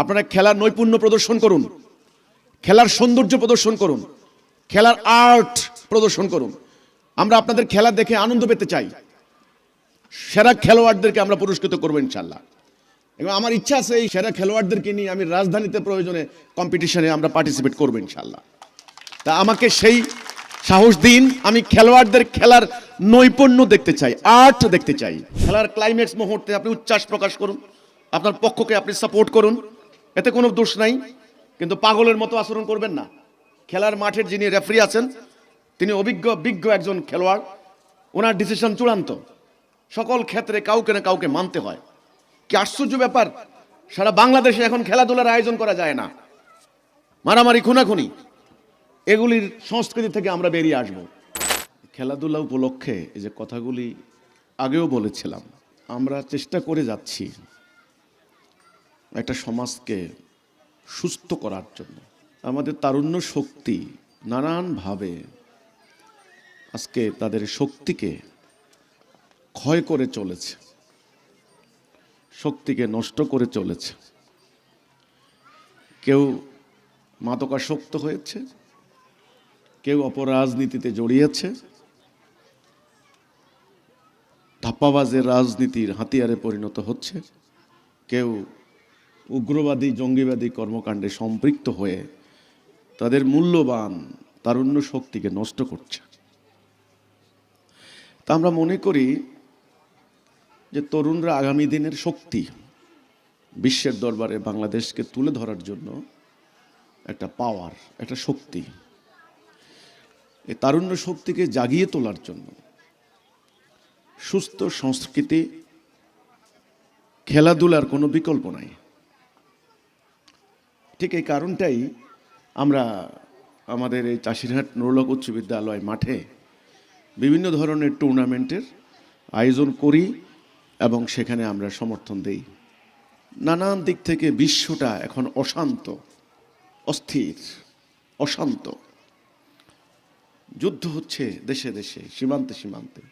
আপনারা খেলার নৈপুণ্য প্রদর্শন করুন। খেলার সৌন্দর্য প্রদর্শন করুন। খেলার আর্ট প্রদর্শন করুন। আমরা আপনাদের খেলা দেখে আনন্দ পেতে চাই। সেরা খেলোয়াড়দেরকে আমরা পুরস্কৃত করব ইনশাল্লাহ এবং আমার ইচ্ছা আছে এই সেরা খেলোয়াড়দেরকে নিয়ে আমি রাজধানীতে প্রয়োজনে কম্পিটিশনে আমরা পার্টিসিপেট করব ইনশাল্লাহ তা আমাকে সেই সাহস দিন, আমি খেলোয়াড়দের খেলার নৈপুণ্য দেখতে চাই, আর্ট দেখতে চাই। খেলার ক্লাইম্যাক্স মুহূর্তে আপনি উচ্ছ্বাস প্রকাশ করুন। আপনার পক্ষকে আপনি সাপোর্ট করুন। এতে কোনো দোষ নাই, কিন্তু পাগলের মতো আচরণ করবেন না। খেলার মাঠের যিনি রেফারি আছেন, তিনি অভিজ্ঞ, বিজ্ঞ একজন খেলোয়াড়। ওনার ডিসিশন চূড়ান্ত। সকল ক্ষেত্রে কাউকে না কাউকে মানতে হয়। কি আশ্চর্য ব্যাপার, সারা বাংলাদেশে এখন খেলাধুলার আয়োজন করা যায় না। মারামারি, খুনাখুনি, এগুলির সংস্কৃতি থেকে আমরা বেরিয়ে আসব। খেলাধুলা উপলক্ষে এই যে কথাগুলি আগেও বলেছিলাম, আমরা চেষ্টা করে যাচ্ছি। একটা সমাজকে সুস্থ করার জন্য। আমাদের তারুণ্য শক্তি নানানভাবে আজকে তাদের শক্তিকে ক্ষয় করে চলেছে, শক্তিকে নষ্ট করে চলেছে। কেউ মাদকাসক্ত হয়েছে, কেউ অপরাজনীতিতে জড়িয়েছে, ধাপ্পাবাজের রাজনীতির হাতিয়ারে পরিণত হচ্ছে, কেউ উগ্রবাদী, জঙ্গিবাদী কর্মকাণ্ডে সম্পৃক্ত হয়ে তাদের মূল্যবান তারুণ্য শক্তিকে নষ্ট করছে। তা আমরা মনে করি যে তরুণরা আগামী দিনের শক্তি বিশ্বের দরবারে বাংলাদেশকে তুলে ধরার জন্য একটা পাওয়ার একটা শক্তি। এই তারুণ্য শক্তিকে জাগিয়ে তোলার জন্য সুস্থ সংস্কৃতি, খেলাধুলার কোনো বিকল্প নাই। ঠিক এই কারণটাই আমরা আমাদের এই চাষিরহাট নুরলক উচ্চ বিদ্যালয় মাঠে বিভিন্ন ধরনের টুর্নামেন্টের আয়োজন করি এবং সেখানে আমরা সমর্থন দেই। নানান দিক থেকে বিশ্বটা এখন অশান্ত, অস্থির, অশান্ত। যুদ্ধ হচ্ছে দেশে দেশে, সীমান্তে সীমান্তে।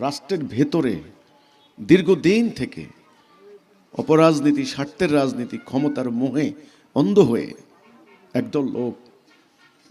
রাষ্ট্রের ভেতরে দীর্ঘদিন থেকে অপরাজনীতি, স্বার্থের রাজনীতি ক্ষমতার মোহে অন্ধ হয়ে একদল লোক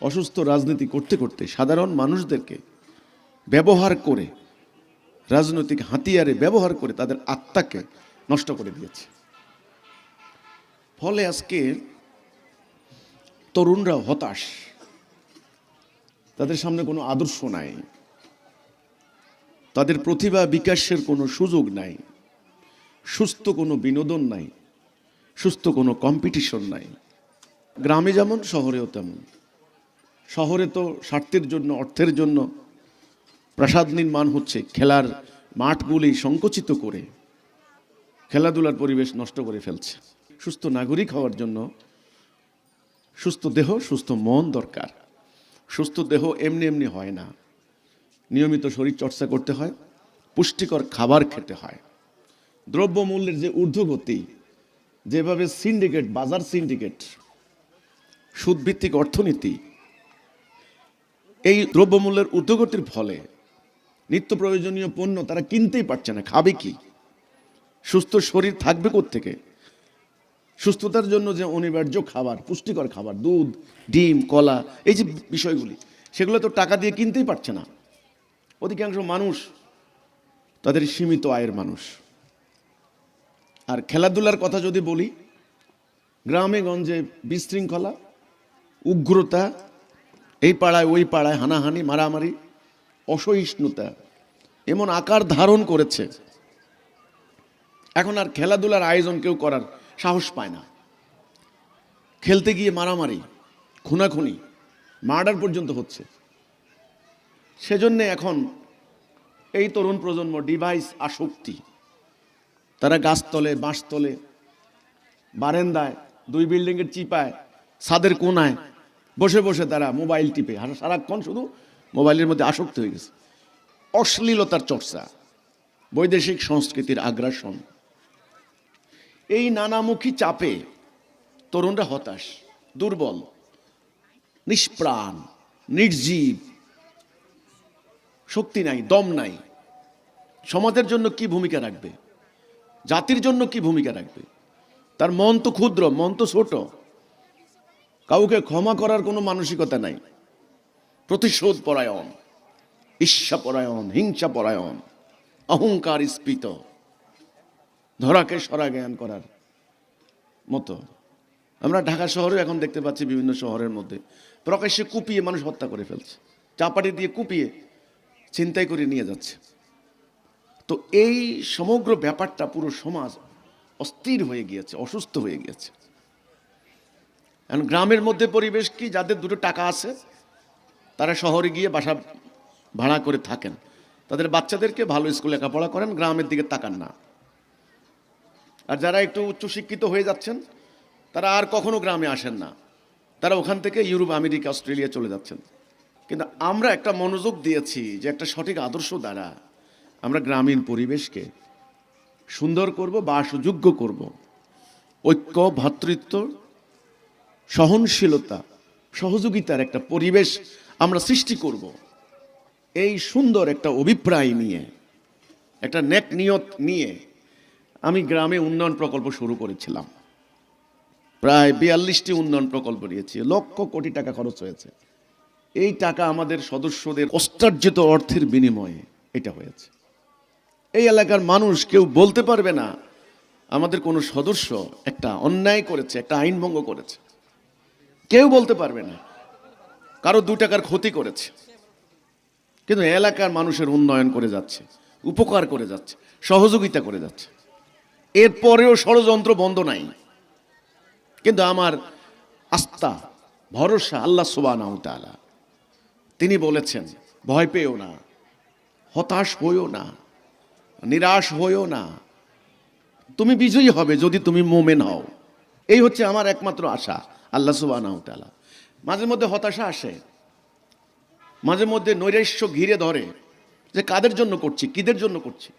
অসুস্থ রাজনীতি করতে করতে সাধারণ মানুষদেরকে ব্যবহার করে, রাজনৈতিক হাতিয়ারে ব্যবহার করে তাদের আত্মাকে নষ্ট করে দিয়েছে। ফলে আজকে তরুণরা হতাশ। তাদের সামনে কোনো আদর্শ নাই। তাদের প্রতিভা বিকাশের কোনো সুযোগ নাই। সুস্থ কোনো বিনোদন নাই, সুস্থ কোনো কম্পিটিশন নাই। গ্রামে যেমন, শহরেও তেমন। শহরে তো স্বার্থের জন্য, অর্থের জন্য প্রাসাদ নির্মাণ হচ্ছে, খেলার মাঠগুলি সংকুচিত করে, খেলাধুলার পরিবেশ নষ্ট করে ফেলছে। সুস্থ নাগরিক হওয়ার জন্য সুস্থ দেহ, সুস্থ মন দরকার। সুস্থ দেহ এমনি এমনি হয় না। নিয়মিত শরীর চর্চা করতে হয়, পুষ্টিকর খাবার খেতে হয়। দ্রব্যমূল্যের যে ঊর্ধ্বগতি, যেভাবে সিন্ডিকেট বাজার সিন্ডিকেট সুদভিত্তিক অর্থনীতি, এই দ্রব্যমূল্যের ঊর্ধ্বগতির ফলে নিত্য প্রয়োজনীয় পণ্য তারা কিনতেই পারছে না, খাবে কি? সুস্থ শরীর থাকবে থেকে সুস্থতার জন্য যে অনিবার্য খাবার, পুষ্টিকর খাবার, দুধ, ডিম, কলা, এই যে বিষয়গুলি, সেগুলো তো টাকা দিয়ে কিনতেই পারছে না। অধিকাংশ মানুষ তাদের সীমিত আয়ের মানুষ। আর খেলাধুলার কথা যদি বলি, গ্রামে গঞ্জে বিশৃঙ্খলা, উগ্রতা, এই পাড়ায় ওই পাড়ায় হানাহানি, মারামারি, অসহিষ্ণুতা এমন আকার ধারণ করেছে। এখন আর খেলাধুলার আয়োজন কেউ করার সাহস পায় না। খেলতে গিয়ে মারামারি, খুনাখুনি, মার্ডার পর্যন্ত হচ্ছে। সেজন্যে এখন এই তরুণ প্রজন্ম ডিভাইস আসক্তি। তারা গাছতলে, বাঁশতলে, বারেন্দায়, দুই বিল্ডিংয়ের চিপায়, ছাদের কোনায় বসে বসে তারা মোবাইল টিপে। সারাক্ষণ শুধু মোবাইলের মধ্যে আসক্ত হয়ে গেছে। অশ্লীলতার চর্চা, বৈদেশিক সংস্কৃতির আগ্রাসন। এই নানামুখী চাপে তরুণরা হতাশ, দুর্বল, নিষ্প্রাণ, নির্জীব। শক্তি নাই, দম নাই। সমাজের জন্য কি ভূমিকা রাখবে? জাতির জন্য কি ভূমিকা রাখবে? তার মন তো ক্ষুদ্র, মন তো ছোট। কাউকে ক্ষমা করার কোনো মানসিকতা নাই। প্রতিশোধ পরায়ণ, ঈর্ষা পরায়ণ, হিংসা পরায়ণ, অহংকার স্ফীত। ধরাকে সরা জ্ঞান করার মতো। আমরা ঢাকা শহরে এখন দেখতে পাচ্ছি বিভিন্ন শহরের মধ্যে প্রকাশ্যে কুপিয়ে মানুষ হত্যা করে ফেলছে। চাপাটি দিয়ে কুপিয়ে চিন্তাই করে নিয়ে যাচ্ছে। তো এই সমগ্র ব্যাপারটা পুরো সমাজ অস্থির হয়ে গিয়েছে, অসুস্থ হয়ে গিয়েছে। এখন গ্রামের মধ্যে পরিবেশ কি? যাদের দুটো টাকা আছে, তারা শহরে গিয়ে বাসা ভাড়া করে থাকেন। তাদের বাচ্চাদেরকে ভালো স্কুলে লেখাপড়া করেন, গ্রামের দিকে তাকান না। আর যারা একটু উচ্চশিক্ষিত হয়ে যাচ্ছেন, তারা আর কখনো গ্রামে আসেন না। তারা ওখান থেকে ইউরোপ, আমেরিকা, অস্ট্রেলিয়া চলে যাচ্ছেন। কিন্তু আমরা একটা মনোযোগ দিয়েছি যে একটা সঠিক আদর্শ দ্বারা আমরা গ্রামীণ পরিবেশকে সুন্দর করব বাসযোগ্য করব। ঐক্য ভ্রাতৃত্ব সহনশীলতা, সহযোগিতার একটা পরিবেশ আমরা সৃষ্টি করব। এই সুন্দর একটা অভিপ্রায় নিয়ে, একটা নেক নিয়ত নিয়ে আমি গ্রামে উন্নয়ন প্রকল্প শুরু করেছিলাম। প্রায় বিয়াল্লিশটি উন্নয়ন প্রকল্প নিয়েছি, লক্ষ কোটি টাকা খরচ হয়েছে। এই টাকা আমাদের সদস্যদের অষ্টার্জিত অর্থের বিনিময়ে এটা হয়েছে। এই এলাকার মানুষ কেউ বলতে পারবে না। আমাদের কোনো সদস্য একটা অন্যায় করেছে, একটা আইন ভঙ্গ করেছে। কেউ বলতে পারবে না। কারও দু টাকার ক্ষতি করেছে। কিন্তু এলাকার মানুষের উন্নয়ন করে যাচ্ছে, উপকার করে যাচ্ছে, সহযোগিতা করে যাচ্ছে। এরপরেও ষড়যন্ত্র বন্ধ নাই। কিন্তু আমার আস্থা, ভরসা আল্লাহ সুবাহ তিনি বলেছেন, ভয় পেও না, হতাশ হইও না। নিরাশ হইও না। তুমি বিজয়ী হবে যদি তুমি মোমেন হও। এই হচ্ছে আমার একমাত্র আশা, আল্লাহ সুবাহ মাঝে মধ্যে হতাশা আসে। মাঝে মধ্যে নৈরাশ্য ঘিরে ধরে যে কাদের জন্য করছি, কিদের জন্য করছি।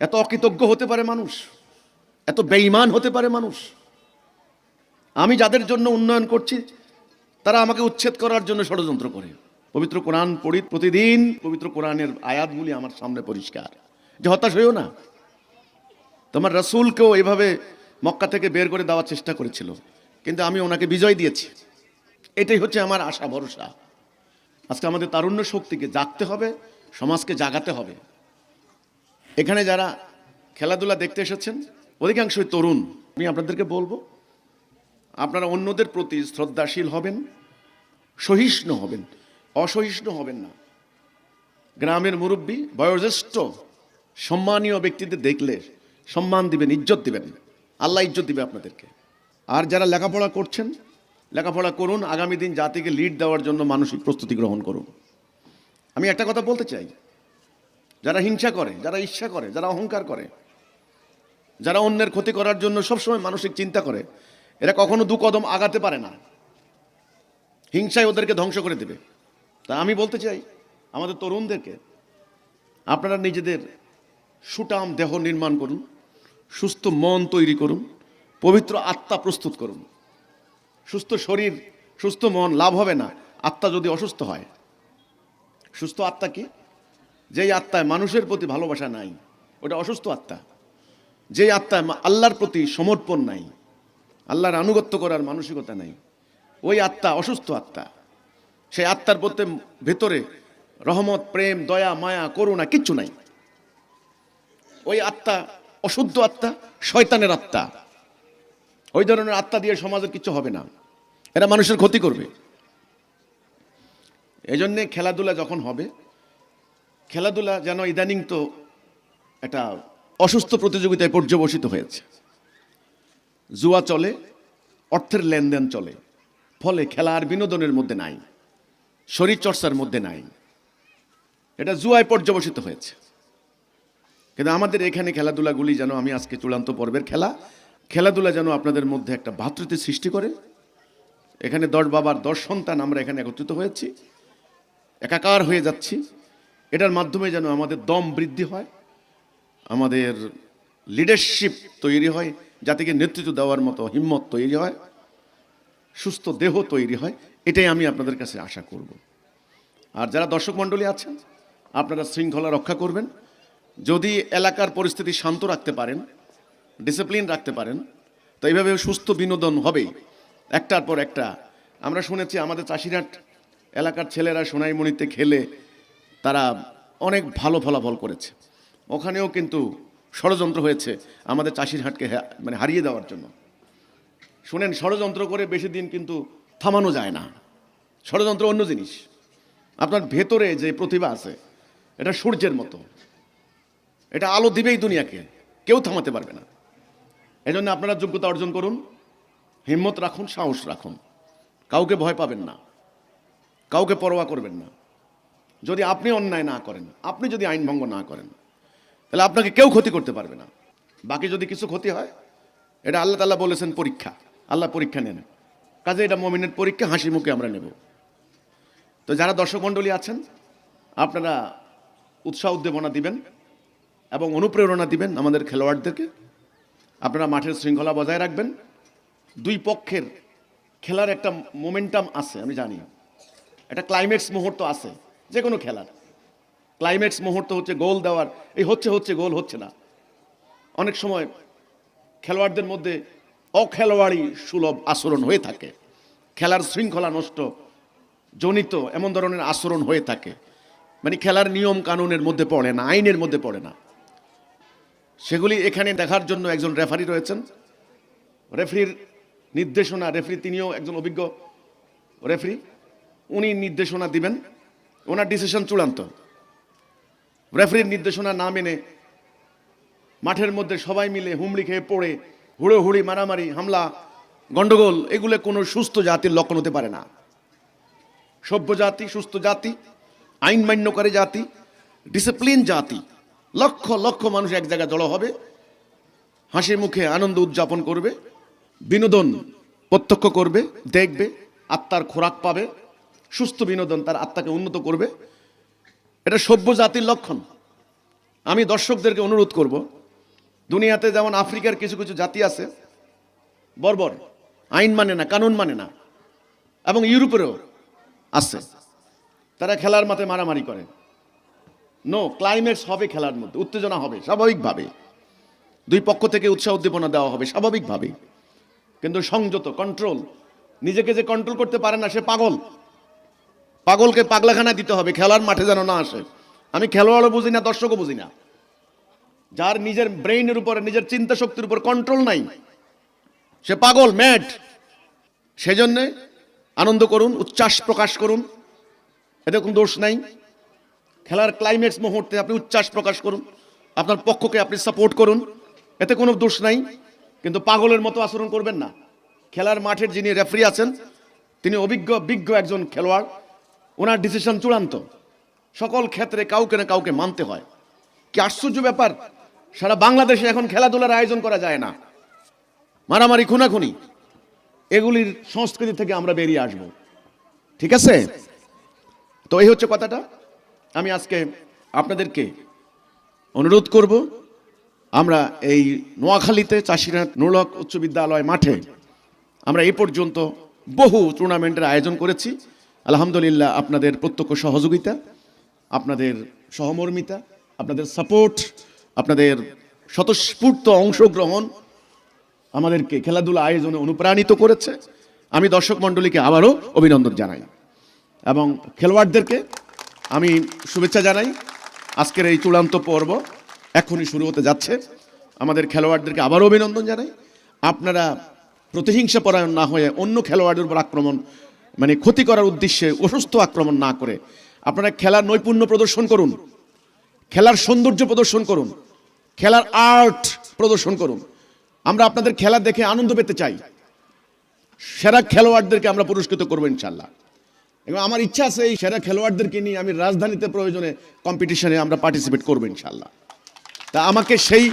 এত অকৃতজ্ঞ হতে পারে মানুষ, এত বেঈমান হতে পারে মানুষ। আমি যাদের জন্য উন্নয়ন করছি, তারা আমাকে উচ্ছেদ করার জন্য ষড়যন্ত্র করে। পবিত্র কোরআন পড়ি প্রতিদিন, পবিত্র কোরআনের আয়াতগুলি আমার সামনে পরিষ্কার। যে হতাশ হইও না। তোমার রসুলকেও এভাবে মক্কা থেকে বের করে দেওয়ার চেষ্টা করেছিল। কিন্তু আমি ওনাকে বিজয় দিয়েছি। এটাই হচ্ছে আমার আশা, ভরসা। আজকে আমাদের তারুণ্য শক্তিকে জাগতে হবে, সমাজকে জাগাতে হবে। এখানে যারা খেলাধুলা দেখতে এসেছেন, অধিকাংশই তরুণ। আমি আপনাদেরকে বলব, আপনারা অন্যদের প্রতি শ্রদ্ধাশীল হবেন, সহিষ্ণু হবেন, অসহিষ্ণু হবেন না। গ্রামের মুরব্বী, বয়োজ্যেষ্ঠ সম্মানীয় ব্যক্তিদের দেখলে সম্মান দিবেন, ইজ্জত দিবেন। আল্লাহ ইজ্জত দিবে আপনাদেরকে। আর যারা লেখাপড়া করছেন, লেখাপড়া করুন, আগামী দিন জাতিকে লিড দেওয়ার জন্য মানসিক প্রস্তুতি গ্রহণ করুন। আমি একটা কথা বলতে চাই। যারা হিংসা করে, যারা ঈর্ষা করে, যারা অহংকার করে, যারা অন্যের ক্ষতি করার জন্য সবসময় মানসিক চিন্তা করে, এরা কখনো দু কদম আগাতে পারে না। হিংসায় ওদেরকে ধ্বংস করে দেবে। তা আমি বলতে চাই, আমাদের তরুণদেরকে, আপনারা নিজেদের সুটাম দেহ নির্মাণ করুন, সুস্থ মন তৈরি করুন, পবিত্র আত্মা প্রস্তুত করুন। সুস্থ শরীর, সুস্থ মন লাভ হবে না, আত্মা যদি অসুস্থ হয়। সুস্থ আত্মা কি যেই আত্মায় মানুষের প্রতি ভালোবাসা নাই, ওটা অসুস্থ আত্মা। যেই আত্মায় আল্লাহর প্রতি সমর্পণ নাই, আল্লাহর আনুগত্য করার মানসিকতা নাই, ওই আত্মা অসুস্থ আত্মা। সেই আত্মার প্রতি ভেতরে রহমত, প্রেম, দয়া, মায়া, করুণা কিচ্ছু নাই। ওই আত্মা, অশুদ্ধ আত্মা, শয়তানের আত্মা। ওই ধরনের আত্মা দিয়ে সমাজের কিছু হবে না। এরা মানুষের ক্ষতি করবে। এই জন্যে খেলাধুলা যখন হবে, খেলাধুলা যেন ইদানিং তো একটা অসুস্থ প্রতিযোগিতায় পর্যবসিত হয়েছে। জুয়া চলে, অর্থের লেনদেন চলে। ফলে খেলা আর বিনোদনের মধ্যে নাই শরীর চর্চার মধ্যে নাই। এটা জুয়ায় পর্যবসিত হয়েছে। কিন্তু আমাদের এখানে খেলাধুলাগুলি যেন আমি আজকে চূড়ান্ত পর্বের খেলা, খেলাধুলা যেন আপনাদের মধ্যে একটা ভ্রাতৃত্বের সৃষ্টি করে। এখানে দশ বাবার দশ সন্তান আমরা এখানে একত্রিত হয়েছি, একাকার হয়ে যাচ্ছি। এটার মাধ্যমে যেন আমাদের দম বৃদ্ধি হয়, আমাদের লিডারশিপ তৈরি হয়, জাতিকে নেতৃত্ব দেওয়ার মতো হিম্মত তৈরি হয়, সুস্থ দেহ তৈরি হয়, এটাই আমি আপনাদের কাছে আশা করব। আর যারা দর্শক মণ্ডলী আছেন, আপনারা শৃঙ্খলা রক্ষা করবেন। যদি এলাকার পরিস্থিতি শান্ত রাখতে পারেন ডিসিপ্লিন রাখতে পারেন, তো এইভাবে সুস্থ বিনোদন হবেই। একটার পর একটা। আমরা শুনেছি আমাদের চাষিরহাট এলাকার ছেলেরা সোনাইমণিতে খেলে তারা অনেক ভালো ফলাফল করেছে। ওখানেও কিন্তু ষড়যন্ত্র হয়েছে আমাদের চাষির হাটকে মানে হারিয়ে দেওয়ার জন্য। শুনেন, ষড়যন্ত্র করে বেশি দিন কিন্তু থামানো যায় না। ষড়যন্ত্র অন্য জিনিস। আপনার ভেতরে যে প্রতিভা আছে, এটা সূর্যের মতো। এটা আলো দিবেই দুনিয়াকে। কেউ থামাতে পারবে না। এজন্য আপনারা যোগ্যতা অর্জন করুন, হিম্মত রাখুন, সাহস রাখুন। কাউকে ভয় পাবেন না। কাউকে পরোয়া করবেন না। যদি আপনি অন্যায় না করেন, আপনি যদি আইন ভঙ্গ না করেন, তাহলে আপনাকে কেউ ক্ষতি করতে পারবে না। বাকি যদি কিছু ক্ষতি হয়, এটা আল্লাহ তাল্লাহ বলেছেন পরীক্ষা। আল্লাহ পরীক্ষা নেন। কাজে এটা মমিনের পরীক্ষা, হাসি মুখে আমরা নেব। তো যারা দর্শক মণ্ডলী আছেন, আপনারা উৎসাহ উদ্দীপনা দিবেন। এবং অনুপ্রেরণা দিবেন আমাদের খেলোয়াড়দেরকে। আপনারা মাঠের শৃঙ্খলা বজায় রাখবেন। দুই পক্ষের খেলার একটা মোমেন্টাম আছে, আমি জানি। একটা ক্লাইম্যাক্স মুহূর্ত আছে যে কোনো খেলার। ক্লাইম্যাক্স মুহূর্ত হচ্ছে গোল দেওয়ার, এই হচ্ছে হচ্ছে গোল হচ্ছে না। অনেক সময় খেলোয়াড়দের মধ্যে অখেলোয়াড়ি সুলভ আচরণ হয়ে থাকে। খেলার শৃঙ্খলা নষ্ট, জনিত এমন ধরনের আচরণ হয়ে থাকে। মানে খেলার নিয়ম কানুনের মধ্যে পড়ে না, আইনের মধ্যে পড়ে না। সেগুলি এখানে দেখার জন্য একজন রেফারি রয়েছেন। রেফারির নির্দেশনা, রেফারি তিনিও একজন অভিজ্ঞ রেফারি, উনি নির্দেশনা দিবেন। ওনার ডিসিশন চূড়ান্ত। রেফারির নির্দেশনা না মেনে মাঠের মধ্যে সবাই মিলে হুমড়ি খেয়ে পড়ে, হুড়োহুড়ি, মারামারি, হামলা গন্ডগোল এগুলো কোনো সুস্থ জাতির লক্ষণ হতে পারে না। সভ্য জাতি, সুস্থ জাতি, আইন মান্যকারী জাতি ডিসিপ্লিন জাতি। লক্ষ লক্ষ মানুষ এক জায়গায় জড়ো হবে। হাসি মুখে আনন্দ উদযাপন করবে। বিনোদন প্রত্যক্ষ করবে, দেখবে, আত্মার খোরাক পাবে। সুস্থ বিনোদন তার আত্মাকে উন্নত করবে। এটা সভ্য জাতির লক্ষণ। আমি দর্শকদেরকে অনুরোধ করব, দুনিয়াতে যেমন আফ্রিকার কিছু কিছু জাতি আছে, বর্বর, আইন মানে না, কানুন মানে না, এবং ইউরোপেরও আছে। তারা খেলার মাঠে মারামারি করে। নো ক্লাইম্যাক্স হবে খেলার মধ্যে, উত্তেজনা হবে, স্বাভাবিকভাবে। দুই পক্ষ থেকে উৎসাহ উদ্দীপনা দেওয়া হবে, স্বাভাবিকভাবে। কিন্তু সংযত কন্ট্রোল নিজেকে যে কন্ট্রোল করতে পারে না, সে পাগল। পাগলকে পাগলাখানা দিতে হবে, খেলার মাঠে যেন না আসে। আমি খেলোয়াড়ও বুঝি না, দর্শকও বুঝি না। যার নিজের ব্রেইনের উপরে, নিজের চিন্তা শক্তির উপর কন্ট্রোল নাই, সে পাগল ম্যাড সেজন্যে আনন্দ করুন, উচ্ছ্বাস প্রকাশ করুন। এতে কোনো দোষ নাই। খেলার ক্লাইম্যাক্স মুহূর্তে আপনি উচ্ছ্বাস প্রকাশ করুন। আপনার পক্ষকে আপনি সাপোর্ট করুন। এতে কোনো দোষ নাই। কিন্তু পাগলের মতো আচরণ করবেন না। খেলার মাঠের যিনি রেফারি আছেন, তিনি অভিজ্ঞ, বিজ্ঞ একজন খেলোয়াড়। ওনার ডিসিশন চূড়ান্ত। সকল ক্ষেত্রে কাউকে না কাউকে মানতে হয়। কি আশ্চর্য ব্যাপার, সারা বাংলাদেশে এখন খেলাধুলার আয়োজন করা যায় না। মারামারি, খুনাখুনি, এগুলির সংস্কৃতি থেকে আমরা বেরিয়ে আসব। ঠিক আছে? তো এই হচ্ছে কথাটা। আমি আজকে আপনাদেরকে অনুরোধ করব, আমরা এই নোয়াখালীতে চাষিরা নুরলক উচ্চ বিদ্যালয় মাঠে আমরা এ পর্যন্ত বহু টুর্নামেন্টের আয়োজন করেছি। আলহামদুলিল্লাহ আপনাদের প্রত্যক্ষ সহযোগিতা, আপনাদের সহমর্মিতা, আপনাদের সাপোর্ট, আপনাদের স্বতঃস্ফূর্ত অংশগ্রহণ আমাদেরকে খেলাধুলা আয়োজনে অনুপ্রাণিত করেছে। আমি দর্শক মণ্ডলীকে আবারও অভিনন্দন জানাই এবং খেলোয়াড়দেরকে আমি শুভেচ্ছা জানাই। আজকের এই চূড়ান্ত পর্ব এখনই শুরু হতে যাচ্ছে। আমাদের খেলোয়াড়দেরকে আবারও অভিনন্দন জানাই। আপনারা প্রতিহিংসা পরায়ণ না হয়ে অন্য খেলোয়াড়দের উপর আক্রমণ মানে ক্ষতি করার উদ্দেশ্যে অসুস্থ আক্রমণ না করে আপনারা খেলার নৈপুণ্য প্রদর্শন করুন, খেলার সৌন্দর্য প্রদর্শন করুন, খেলার আর্ট প্রদর্শন করুন। আমরা আপনাদের খেলা দেখে আনন্দ পেতে চাই। সেরা খেলোয়াড়দেরকে আমরা পুরস্কৃত করব ইনশাল্লাহ এবং আমার ইচ্ছা আছে এই সেরা খেলোয়াড়দেরকে নিয়ে আমি রাজধানীতে প্রয়োজনে কম্পিটিশনে আমরা পার্টিসিপেট করব ইনশাল্লাহ তা আমাকে সেই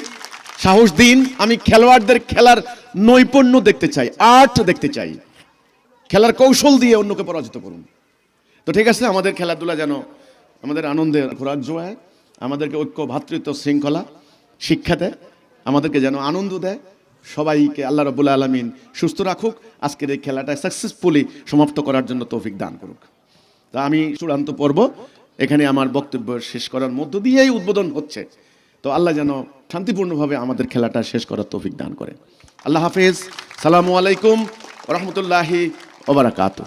সাহস দিন, আমি খেলোয়াড়দের খেলার নৈপুণ্য দেখতে চাই আর্ট দেখতে চাই। খেলার কৌশল দিয়ে অন্যকে পরাজিত করুন। তো ঠিক আছে, আমাদের খেলাধুলা যেন আমাদের আনন্দে খোরাক জোয়ায় আমাদেরকে ঐক্য ভ্রাতৃত্ব শৃঙ্খলা শিক্ষা দেয়, আমাদেরকে যেন আনন্দ দেয় সবাইকে আল্লাহ রবুল্লা আলমিন সুস্থ রাখুক। আজকের এই খেলাটা সাকসেসফুলি সমাপ্ত করার জন্য তৌফিক দান করুক। তা আমি চূড়ান্ত পর্ব এখানে আমার বক্তব্য শেষ করার মধ্য দিয়েই উদ্বোধন হচ্ছে। তো আল্লাহ যেন শান্তিপূর্ণভাবে আমাদের খেলাটা শেষ করার তৌফিক দান করে। আল্লাহ হাফেজ। সালামু আলাইকুম রহমতুল্লাহি ওবরাকাতু